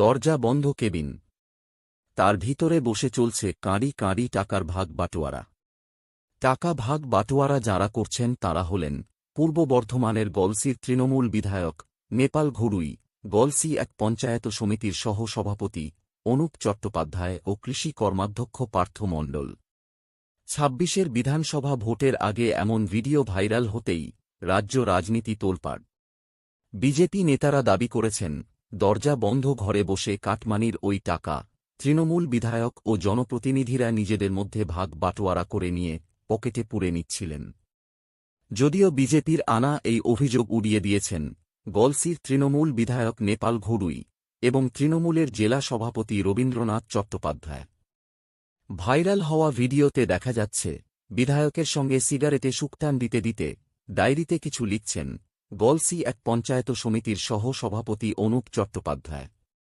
দরজা বন্ধ কেবিন। তার ভিতরে বসে চলছে কাঁড়ি কাঁড়ি টাকার ভাগ বাটোয়ারা। টাকা ভাগ বাটোয়ারা যাঁরা করছেন তাঁরা হলেন পূর্ব বর্ধমানের গলসির তৃণমূল বিধায়ক নেপাল ঘুরুই। গলসি এক পঞ্চায়েত সমিতির সহ সভাপতি অনুপ চট্টোপাধ্যায় ও কৃষি কর্মাধ্যক্ষ পার্থ মণ্ডল। ছাব্বিশের বিধানসভা ভোটের আগে এমন ভিডিও ভাইরাল হতেই রাজ্য রাজনীতি তোলপাড়। বিজেপি নেতারা দাবি করেছেন দরজা বন্ধ ঘরে বসে কাটমানির ওই টাকা, তৃণমূল বিধায়ক ও জনপ্রতিনিধিরা নিজেদের মধ্যে ভাগ বাটোয়ারা করে নিয়ে পকেটে পুরে নিচ্ছিলেন। যদিও বিজেপির আনা এই অভিযোগ উড়িয়ে দিয়েছেন, গলসির তৃণমূল বিধায়ক নেপাল ঘুরুই এবং তৃণমূলের জেলা সভাপতি রবীন্দ্রনাথ চট্টোপাধ্যায়। ভাইরাল হওয়া ভিডিওতে দেখা যাচ্ছে, বিধায়কের সঙ্গে সিগারেটে শুকটান দিতে দিতে ডায়েরিতে কিছু লিখছেন গলসি এক পঞ্চায়েত সমিতির সহ সভাপতি অনুপ চট্টোপাধ্যায়।